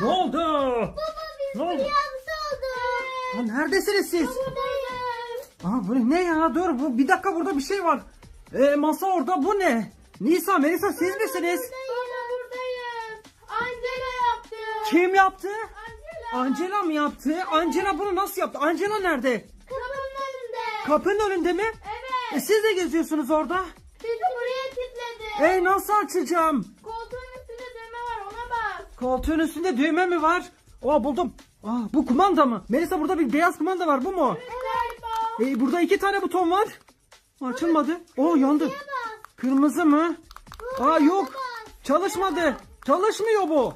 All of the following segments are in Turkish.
Ne oldu? Biz Ne oldu? neredesiniz siz? Buradayız. Aa, bu ne ya? Dur bu bir dakika burada bir şey var. Ee, masa orada bu ne? Nisa, Melisa siz misiniz? Baba buradayız. Angela yaptı. Kim yaptı? Angela. Angela mı yaptı? Angela bunu nasıl yaptı? Angela nerede? Kapının önünde. Kapının önünde mi? E, Evet. siz de geziyorsunuz orada. Bizi buraya kilitledi. Ey nasıl açacağım? Koltuğun üstünde düğme mi var? Aa buldum. Aa bu kumanda mı? Melisa burada bir beyaz kumanda var bu mu? Ee, burada iki tane buton var. Açılmadı. Oo yandı. Kırmızı mı? Aa yok. Çalışmadı. Çalışmıyor bu.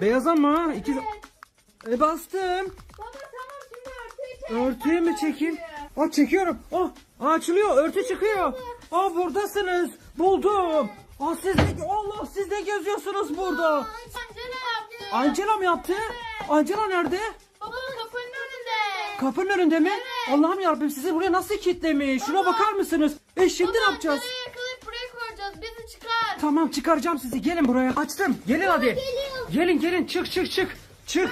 Beyaza mı? İki... E bastım. Örtüyü mü çekeyim? Aa çekiyorum. Oh açılıyor. Örtü çıkıyor. Aa buradasınız. Buldum. Aa siz de Allah siz de geziyorsunuz burada. Angela yaptı. Angela mı yaptı? Angela nerede? Baba kapının önünde. Kapının önünde mi? Allah'ım yarabbim sizi buraya nasıl kilitlemiş? Şuna bakar mısınız? E şimdi ne yapacağız? Angela'yı yakalayıp buraya koyacağız. Bizi çıkar. Tamam çıkaracağım sizi. Gelin buraya. Açtım. Gelin hadi. geliyor. Gelin gelin çık çık çık. Çık.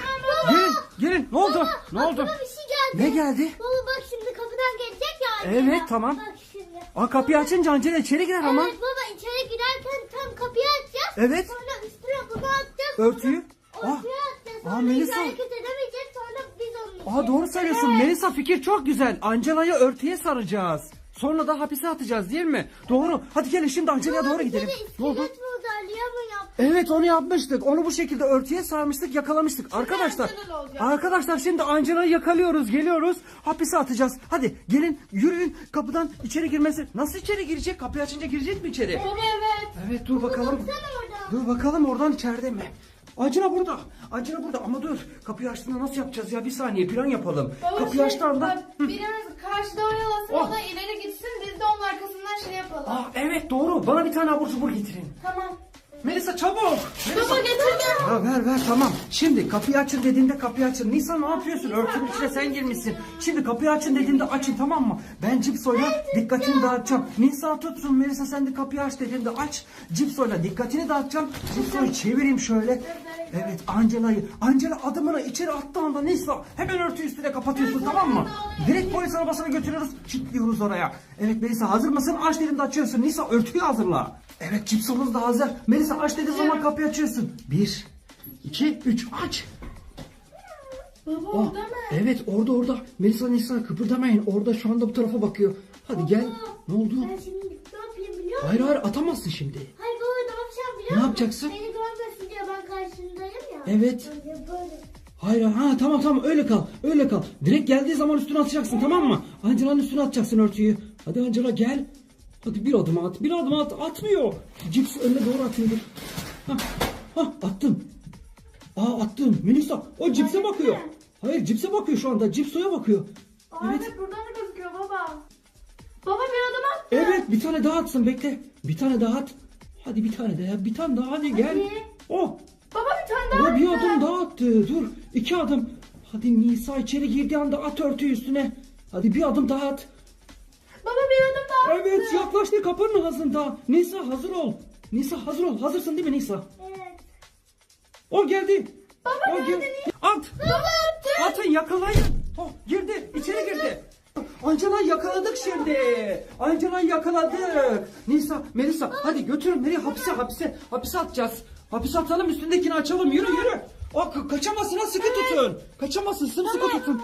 Gelin gelin. Ne oldu? Ne oldu? Bir şey geldi. Ne geldi? Baba bak şimdi kapıdan gelecek ya. Angela. Evet, tamam. Bak şimdi. Aa kapıyı açınca Angela içeri girer ama. Evet baba içeri girerken tam kapıyı açacağız. Evet. Sonra üstüne bunu atacağız. Örtüyü. Sonra Aa, Örtüyü atacağız. aa, Sonra Melisa. hareket edemeyeceğiz. Sonra biz onu Aa doğru söylüyorsun. Melisa fikir çok güzel. Angela'yı örtüye saracağız. Sonra da hapise atacağız değil mi? Doğru. Hadi gelin şimdi Angela'ya doğru gidelim. Ne oldu? Evet onu yapmıştık. Onu bu şekilde örtüye sarmıştık, yakalamıştık. Arkadaşlar, Angela olacak. arkadaşlar şimdi Angela'yı yakalıyoruz, geliyoruz. Hapise atacağız. Hadi gelin, yürüyün. Kapıdan içeri girmesi. Nasıl içeri girecek? Kapıyı açınca girecek mi içeri? Evet evet. Evet, dur bakalım. Orada. Dur bakalım oradan içeride mi? Angela burada. Angela burada ama dur. Kapıyı açtığında nasıl yapacağız ya? Bir saniye plan yapalım. Kapıyı açtığında... Bak, birimiz karşıda oyalasın Oh. o da ileri gitsin biz de onun arkasından şey yapalım. Aa evet doğru. Bana bir tane abur cubur getirin. Tamam. Melisa çabuk. Melisa. Baba getirdim. Ha, ver ver tamam. Şimdi kapıyı açın dediğinde kapıyı açın. Nisa ne yapıyorsun? Örtünün içine sen girmişsin. Şimdi kapıyı açın dediğinde açın tamam mı? Ben Cipso'yla dikkatini dağıtacağım. Nisa tutsun Melisa sen de kapıyı aç dediğinde aç. Cipso'yla dikkatini dağıtacağım. Cipso'yu çevireyim şöyle. Evet Angela'yı. Angela adımını içeri attığı anda Nisa hemen örtüyü üstüne kapatıyorsun tamam mı? Direkt polis arabasına götürüyoruz. Kilitliyoruz oraya. Evet Melisa hazır mısın? Aç dediğinde açıyorsun. Nisa örtüyü hazırla. Evet cipsomuz da hazır. Melisa aç dediği zaman kapıyı açıyorsun. Bir, iki, üç aç. Baba Oh, orada mı? evet orada orada. Melisa Nisa kıpırdamayın. Orada şu anda bu tarafa bakıyor. Hadi gel. Ne oldu? Ben şimdi ne yapayım biliyor musun? Hayır hayır atamazsın şimdi. Hayır baba ne yapacağım biliyor Ne musun? yapacaksın? Beni görmesin diye ben karşındayım ya. Evet. Böyle böyle. Hayır ha tamam tamam öyle kal. Öyle kal. Direkt geldiği zaman üstüne atacaksın tamam mı? Angela'nın üstüne atacaksın örtüyü. Hadi Angela gel. Hadi bir adım at. Bir adım at. Atmıyor. Cips önüne doğru atıyor. dur. Hah, hah attım. Aa attım. Melisa o cipse bakıyor. Hayır cipse bakıyor şu anda. Cipsoya bakıyor. Aa, Evet. evet buradan da gözüküyor baba. Baba bir adım attı. Evet bir tane daha atsın bekle. Bir tane daha at. Hadi bir tane daha. Bir tane daha hadi gel. Hadi. Oh. Baba bir tane daha Ya bir attı. adım daha attı. Dur. iki adım. Hadi Nisa içeri girdiği anda at örtüyü üstüne. Hadi bir adım daha at. Baba bir adım. Evet yaklaştı kapının ağzında. Nisa hazır ol. Nisa hazır ol. Hazırsın değil mi Nisa? Evet. O geldi. Baba o gel- At. Baba attı. Atın yakalayın. Oh, girdi. içeri girdi. Angela'yı yakaladık şimdi. Angela'yı yakaladık. Nisa, Melisa hadi götürün nereye? Hapise, hapise. Hapise atacağız. Hapise atalım üstündekini açalım. Yürü yürü. O ka- kaçamasın ha sıkı tutun. Kaçamasın sımsıkı tutun.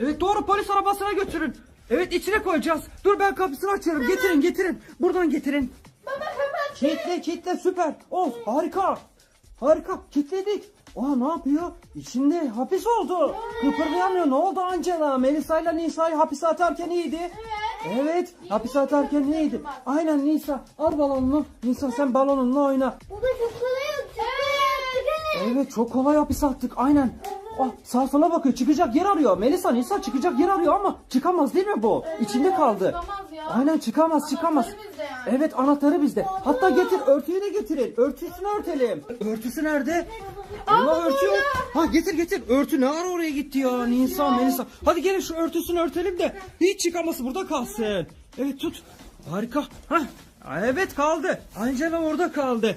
Evet doğru polis arabasına götürün. Evet içine koyacağız. Dur ben kapısını açıyorum. Getirin getirin. Buradan getirin. Baba kapat. Kitle kitle süper. Oh harika. Harika kitledik. Aa ne yapıyor? İçinde hapis oldu. Kıpırdayamıyor. Ne oldu Angela? Melisa ile Nisa'yı hapise atarken iyiydi. Evet. hapise atarken iyiydi. Aynen Nisa. Al balonunu. Nisa sen balonunla oyna. Baba çok kolay. Evet. Evet çok kolay hapise attık. Aynen. Ah, sağa sola bakıyor. Çıkacak yer arıyor. Melisa Nisa çıkacak yer arıyor ama çıkamaz değil mi bu? İçinde kaldı. Çıkamaz ya. Aynen çıkamaz çıkamaz. Yani. Evet anahtarı bizde. Hatta getir örtüyü de getirin. Örtüsünü örtelim. Örtüsü nerede? Allah örtü yok. Ha getir getir. Örtü ne ara oraya gitti ya Nisa Melisa. Hadi gelin şu örtüsünü örtelim de hiç çıkaması burada kalsın. Evet tut. Harika. Ha Evet kaldı. Angela orada kaldı.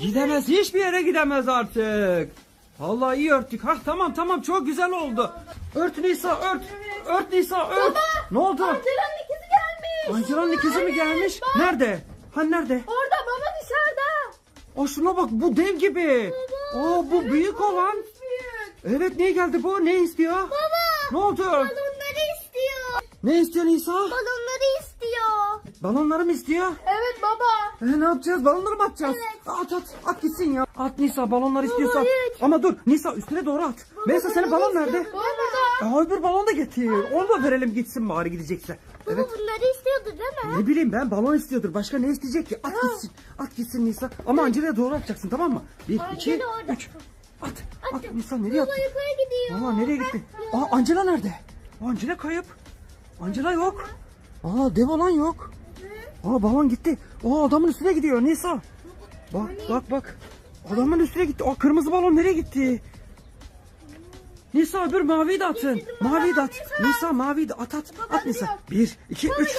Gidemez hiçbir yere gidemez artık. Vallahi iyi örttük. Hah tamam tamam çok güzel oldu. Ört Nisa ört. Ört Nisa ört. Baba, Ne oldu? Angela'nın ikizi gelmiş. Angela'nın ikizi mi Evet, gelmiş? bak. Nerede? Ha nerede? Orada baba dışarıda. Aa şuna bak bu dev gibi. Aa bu büyük olan. Büyük. Evet ne geldi bu? Ne istiyor? Baba. Ne oldu? Balonları istiyor. Ne istiyor Nisa? Balonları istiyor. Balonları mı istiyor? Evet baba. E, ne yapacağız? Balonları mı atacağız? Evet. At at at gitsin ya. At Nisa balonlar istiyorsa at. evet. Ama dur Nisa üstüne doğru at. Melisa senin balon nerede? Aa, öbür balon da getir. Onu da verelim gitsin bari gidecekse. Evet. Baba bunları istiyordu değil mi? Ne bileyim ben balon istiyordur. Başka ne isteyecek ki? At gitsin. At gitsin Nisa. Ama Angela'ya doğru atacaksın tamam mı? Bir, iki, Angela orada. üç. At. At. Nisa nereye Baba attın? yukarı gidiyor. Aa nereye gitti? Aa Angela nerede? Angela kayıp. Angela yok. Aa dev olan yok. Aa balon gitti. Aa adamın üstüne gidiyor Nisa. Bak bak bak. Adamın üstüne gitti. Aa kırmızı balon nereye gitti? Nisa öbür maviyi de atın. Maviyi de at. Nisa maviyi de at at. At Nisa. Bir, iki, üç.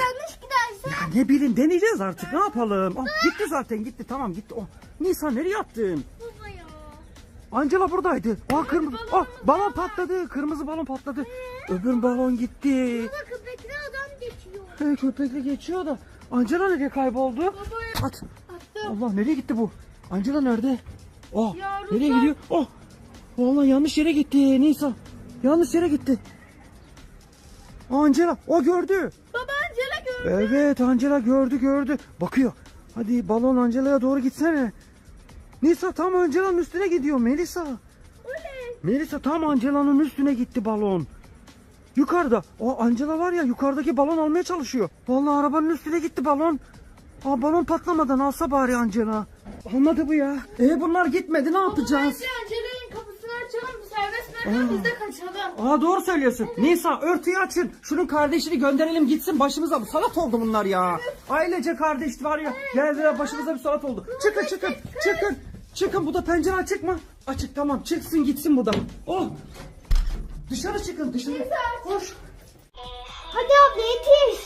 Ya ne bileyim deneyeceğiz artık ne yapalım. Aa, gitti zaten gitti tamam gitti. Oh, Nisa nereye attın? Angela buradaydı. Aa kırmızı. Aa balon patladı. Kırmızı balon patladı. Öbür balon gitti. Köpekli adam geçiyor. He, köpekle geçiyor da. Angela nereye kayboldu? At. Allah nereye gitti bu? Angela nerede? Oh, Ya, nereye Rüzgar. gidiyor? Oh. Vallahi yanlış yere gitti Nisa. Yanlış yere gitti. Angela o gördü. Baba Angela gördü. Evet Angela gördü gördü. Bakıyor. Hadi balon Angela'ya doğru gitsene. Nisa tam Angela'nın üstüne gidiyor Melisa. Oley. Melisa tam Angela'nın üstüne gitti balon. Yukarıda. O Angela var ya yukarıdaki balon almaya çalışıyor. Vallahi arabanın üstüne gitti balon. Aa balon patlamadan alsa bari Angela. Olmadı bu ya. E bunlar gitmedi ne yapacağız? Bence Angela'nın kapısını açalım. Serbest bırakalım biz de kaçalım. Aa doğru söylüyorsun. Nisa örtüyü açın. Şunun kardeşini gönderelim gitsin başımıza. Salat oldu bunlar ya. Ailece kardeş var ya. Geldiler başımıza bir salat oldu. Çıkın çıkın çıkın. Çıkın bu da pencere açık mı? Açık tamam çıksın gitsin bu da. Oh. Dışarı çıkın dışarı. Koş. Hadi abla yetiş.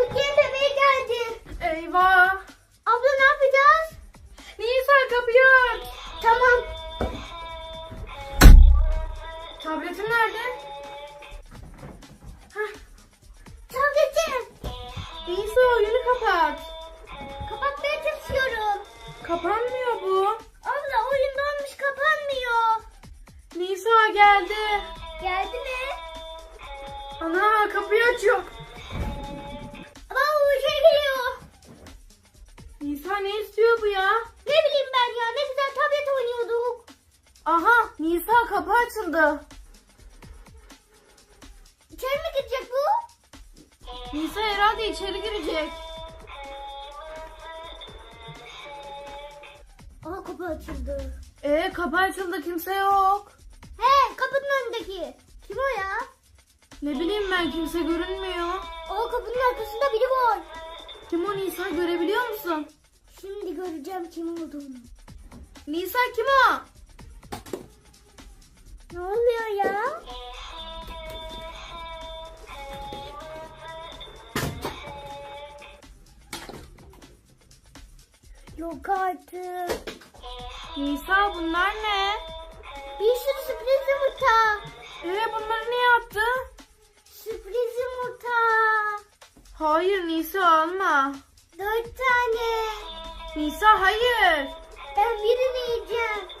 geldi. Açıldı. İçeri mi girecek bu? Nisa herhalde içeri girecek. Aa kapı açıldı. Ee kapı açıldı kimse yok. He kapının önündeki. Kim o ya? Ne bileyim ben kimse görünmüyor. O kapının arkasında biri var. Kim o Nisa görebiliyor musun? Şimdi göreceğim kim olduğunu. Nisa kim o? Ne oluyor ya? Yok artık. Nisa bunlar ne? Bir sürü sürpriz yumurta. Ee bunları niye attı? Sürpriz yumurta. Hayır Nisa alma. Dört tane. Nisa hayır. Ben birini yiyeceğim.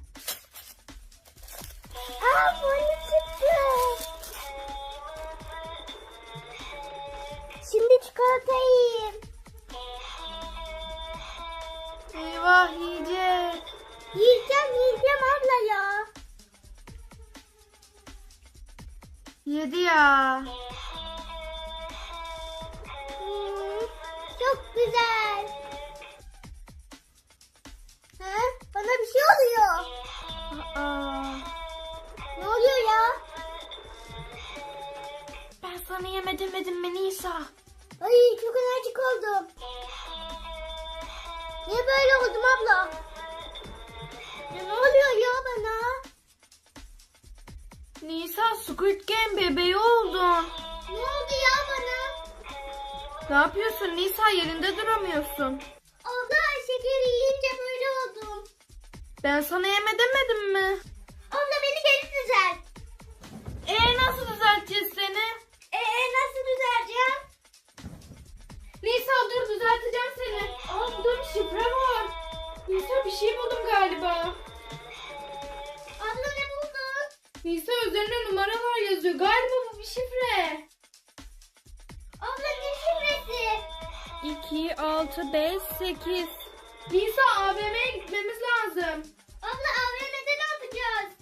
Aa boyu çıktı. Şimdi çikolata yiyeyim. Eyvah yiyecek. Yiyeceğim yiyeceğim abla ya. Yedi ya. Demedim mi Nisa? Ay çok enerjik oldum. Niye böyle oldum abla? Ya ne oluyor ya bana? Nisa Squid Game bebeği oldun. Ne oldu ya bana? Ne yapıyorsun Nisa yerinde duramıyorsun. Abla şekeri yiyince böyle oldum. Ben sana yeme demedim mi? Galiba bu bir şifre. Abla ne şifresi? 2, 6, 5, 8. Nisa AVM'ye gitmemiz lazım. Abla AVM'de ne yapacağız?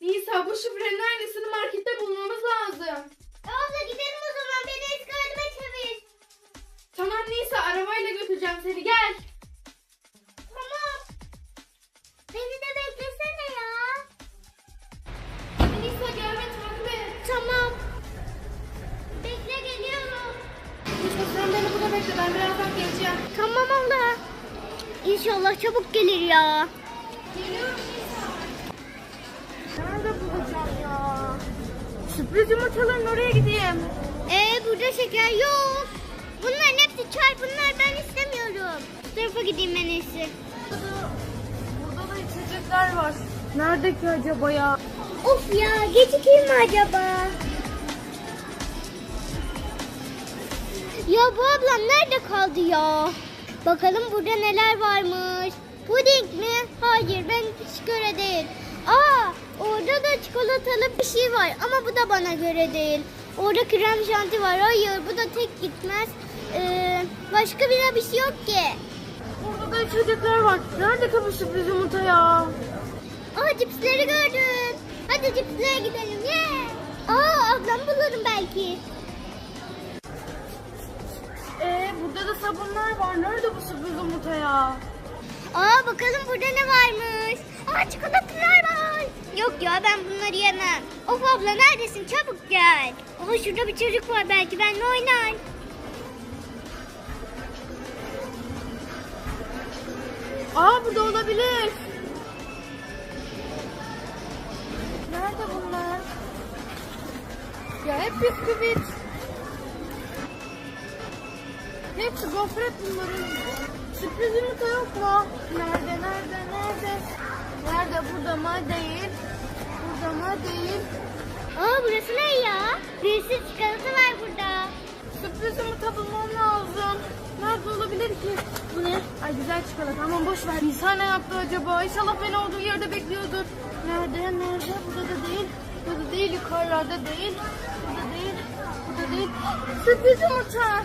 Nisa bu şifrenin aynısını markette bulmamız lazım. Abla gidelim o zaman beni eski halime çevir. Tamam Nisa arabayla götüreceğim seni gel. İnşallah çabuk gelir ya. Nerede bulacağım ya? Sürpriz yumurtaların oraya gideyim. Ee burada şeker yok. Bunların hepsi çay. Bunlar ben istemiyorum. Bu tarafa gideyim en iyisi. Burada da içecekler var. Nerede ki acaba ya? Of ya gecikeyim mi acaba? Ya bu ablam nerede kaldı ya? Bakalım burada neler varmış. Puding mi? Hayır ben hiç göre değil. Aa orada da çikolatalı bir şey var ama bu da bana göre değil. Orada krem şanti var. Hayır bu da tek gitmez. Ee, başka bir bir şey yok ki. Burada da içecekler var. Nerede bu sürpriz yumurta ya? Aa cipsleri gördüm. Hadi cipslere gidelim. Yeah. Aa ablam bulurum belki. Burada da sabunlar var. Nerede bu sürpriz yumurta ya? Aa bakalım burada ne varmış. Aa çikolatalar var. Yok ya ben bunları yemem. Of abla neredesin çabuk gel. Aa şurada bir çocuk var belki benimle oynar. Aa burada olabilir. Nerede bunlar? Ya hep bisküvit. Hepsi gofret bunların. Sürpriz yumurta yok mu? Nerede, nerede, nerede? Nerede? Burada mı? Değil. Burada mı? Değil. Aa burası ne ya? Bir sürü çikolata var burada. Sürpriz yumurta bulmam lazım. Nerede olabilir ki? Bu ne? Ay güzel çikolata. Aman boş ver. Nisa ne yaptı acaba? İnşallah beni olduğu yerde bekliyordur. Nerede? Nerede? Burada da değil. Burada değil. Yukarılarda değil. Burada değil. Burada değil. Sürpriz yumurta.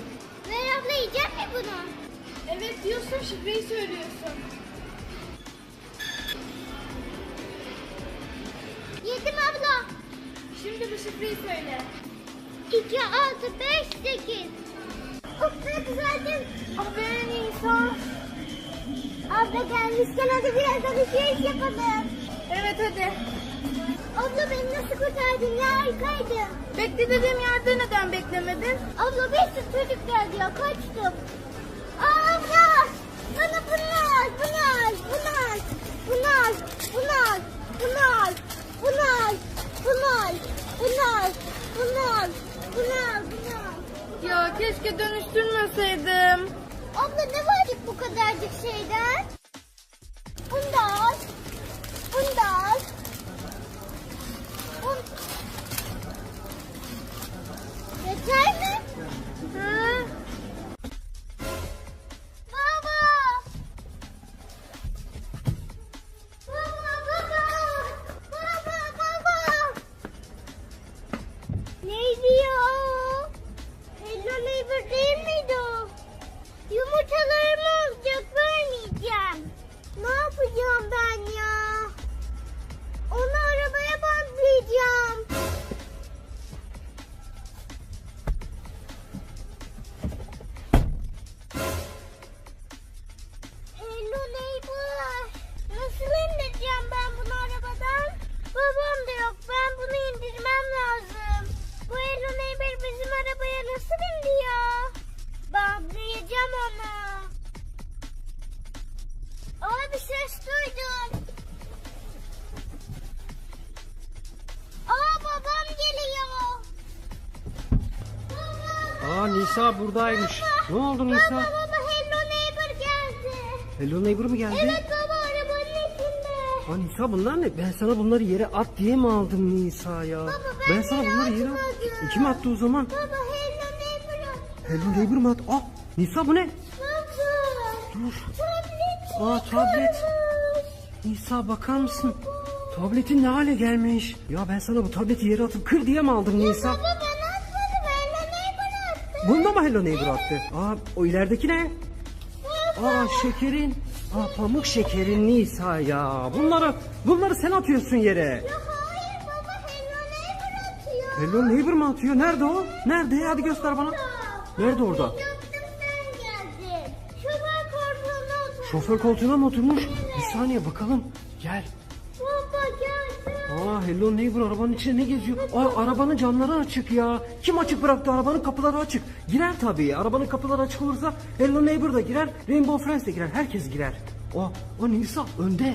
Evet diyorsun şifreyi söylüyorsun. Yedim abla. Şimdi bu şifreyi söyle. 2, 6, 5, 8. Of ne güzeldim. Aferin Nisa. Abla gelmişken hadi biraz alışveriş yapalım. Evet hadi. Abla beni nasıl kurtardın ya harikaydın. Bekle dediğim yerde neden beklemedin? Abla bir sürü çocuk geldi ya kaçtım. Bana bunu al, bunu al, bunu al, bunu al, bunu al, bunu al, bunu al, bunu al, bunu al, bunu al, bunu al, bunu al. Ya keşke dönüştürmeseydim. Abla ne var ki bu kadarcık şeyden? Bunu da Yeter mi? Aa Nisa buradaymış. Ne oldu Baba Nisa? baba Hello neighbor geldi. Hello Neighbor mu geldi? Evet baba arabanın içinde. Aa Nisa bunlar ne? Ben sana bunları yere at diye mi aldım Nisa ya? Baba, ben ben sana bunları yere atmadım. Kim attı o zaman? Baba Hello neighbor. Hello Neighbor mu attı? Aa Nisa bu ne? Baba. Dur. Tablet. Aa tablet. Nisa bakar mısın? Tabletin ne hale gelmiş? Ya ben sana bu tableti yere atıp kır diye mi aldım Nisa? Baba ben atmadım Hello neighbor attı. Bunda mı Hello Neighbor attı? Aa o ilerideki ne? Aa şekerin. Aa pamuk şekerin Nisa ya. Bunları bunları sen atıyorsun yere. Ya hayır baba Hello neighbor atıyor. Hello Neighbor mu atıyor? Nerede o? Nerede? Hadi göster bana. Nerede orada? Şoför koltuğuna mı oturmuş? Bir saniye bakalım. Gel. Aa Hello Neighbor arabanın içinde ne geziyor? Aa arabanın camları açık ya. Kim açık bıraktı? Arabanın kapıları açık. Girer tabii. Arabanın kapıları açık olursa Hello Neighbor da girer. Rainbow Friends de girer. Herkes girer. O, o Nisa önde.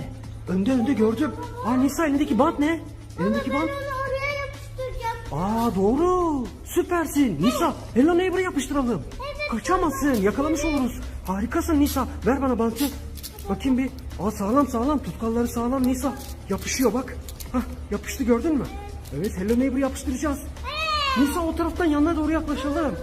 Önde önde gördüm. Aa Nisa elindeki bant ne? Elindeki bant. Aa doğru. Süpersin. Nisa Hello Neighbor'ı yapıştıralım. Kaçamazsın. Yakalamış oluruz. Harikasın Nisa. Ver bana bantı. Bakayım bir. Aa sağlam sağlam. Tutkalları sağlam Nisa. Yapışıyor bak. Hah yapıştı gördün mü? Evet Hello Neighbor'ı yapıştıracağız. Nisa o taraftan yanına doğru yaklaşalım.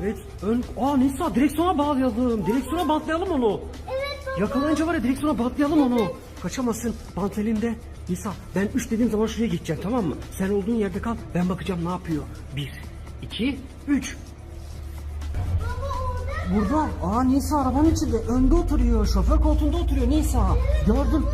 Evet ön... Aa Nisa direksiyona bağlayalım. Direksiyona bantlayalım onu. Evet baba. Yakalayınca var ya direksiyona bantlayalım onu. Kaçamasın. Bant elinde. Nisa ben üç dediğim zaman şuraya gideceksin tamam mı? Sen olduğun yerde kal. Ben bakacağım ne yapıyor. Bir, iki, üç. Burada. Aa Nisa arabanın içinde. Önde oturuyor. Şoför koltuğunda oturuyor Nisa. Gördüm.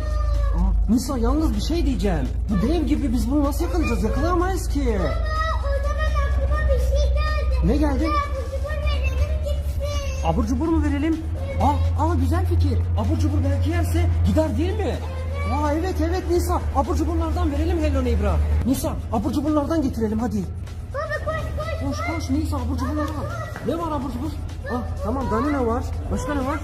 Nisa yalnız bir şey diyeceğim. Bu dev gibi biz bunu nasıl yakalayacağız? Yakalayamayız ki. Aa, o zaman aklıma bir şey geldi. Ne geldi? Abur cubur verelim gitsin. Abur cubur mu verelim? Aa, aa güzel fikir. Abur cubur belki yerse gider değil mi? Aa evet evet Nisa. Abur cuburlardan verelim Hello Neighbor'a. Nisa abur cuburlardan getirelim hadi. Baba koş koş. Koş koş Nisa abur cuburlar var. Ne var abur cubur? Ah tamam Danina var. Başka ne var?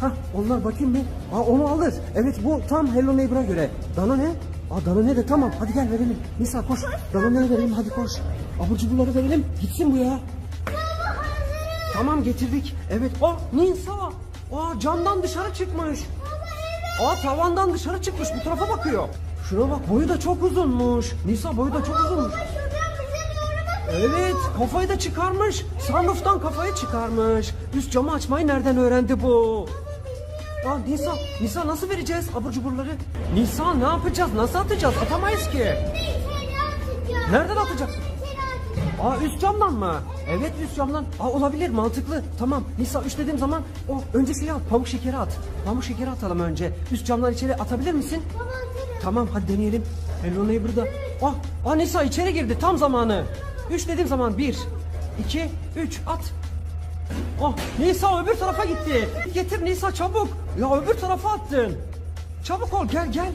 Hah onlar bakayım bir. Aa onu alır. Evet bu tam Hello Neighbor'a göre. Dana ne? Aa Dana ne de tamam hadi gel verelim. Nisa koş. Dana ne verelim hadi koş. Abur cuburları verelim. Gitsin bu ya. Tamam getirdik. Evet. Aa Nisa. Aa camdan dışarı çıkmış. Aa tavandan dışarı çıkmış. Bu tarafa bakıyor. Şuna bak boyu da çok uzunmuş. Nisa boyu da çok uzunmuş. Evet kafayı da çıkarmış. Sunroof'tan kafayı çıkarmış. Üst camı açmayı nereden öğrendi bu? Aa Nisa, Nisa nasıl vereceğiz abur cuburları? Nisa ne yapacağız? Nasıl atacağız? Atamayız ki. Nereden atacaksın? Aa üst camdan mı? Evet üst camdan. Aa olabilir mantıklı. Tamam Nisa üst dediğim zaman o önce şey at pamuk şekeri at. Pamuk şekeri atalım önce. Üst camdan içeri atabilir misin? Hazırım. Tamam hadi deneyelim. Hello Neighbor'da. Ah, ah Nisa içeri girdi tam zamanı. Üç dediğim zaman bir, iki, üç at. Oh Nisa öbür tarafa gitti. Getir Nisa çabuk. Ya öbür tarafa attın. Çabuk ol gel gel.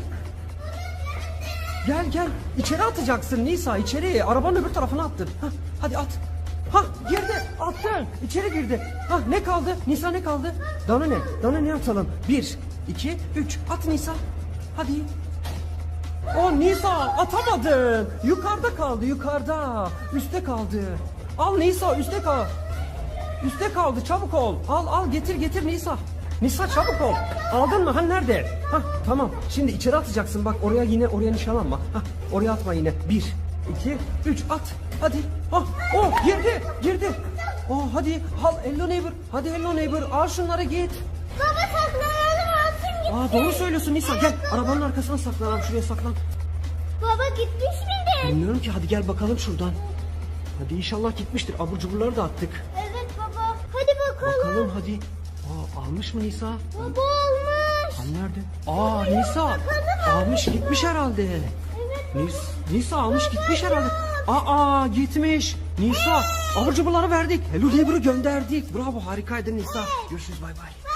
Gel gel. İçeri atacaksın Nisa içeri. Arabanın öbür tarafına attın. Hah, hadi at. Hah girdi attın. İçeri girdi. Hah ne kaldı? Nisa ne kaldı? Dana ne? Dana ne atalım? Bir, iki, üç. At Nisa. Hadi. O Nisa atamadın. Yukarıda kaldı yukarıda. Üste kaldı. Al Nisa üste kal. Üste kaldı çabuk ol. Al al getir getir Nisa. Nisa çabuk ol. Aldın mı? Ha nerede? Ha tamam. Şimdi içeri atacaksın bak oraya yine oraya nişanlanma. Ha oraya atma yine. Bir, iki, üç at. Hadi. Ha oh girdi girdi. Oh hadi al hello neighbor. Hadi hello neighbor al şunları git. Baba saklanalım alsın Aa doğru söylüyorsun Nisa gel arabanın arkasına saklanalım şuraya saklan. Baba gitmiş midir? Bilmiyorum ki hadi gel bakalım şuradan. Hadi inşallah gitmiştir. Abur cuburları da attık. Evet baba. Bakalım. Bakalım hadi. Aa, almış mı Nisa? Baba olmuş. Hani nerede? Aa Nisa. Almış gitmiş herhalde. Nis, Nisa almış gitmiş herhalde. Aa gitmiş. Nisa abur cuburları verdik. Hello Neighbor'ı gönderdik. Bravo harikaydın Nisa. Görüşürüz bay bay.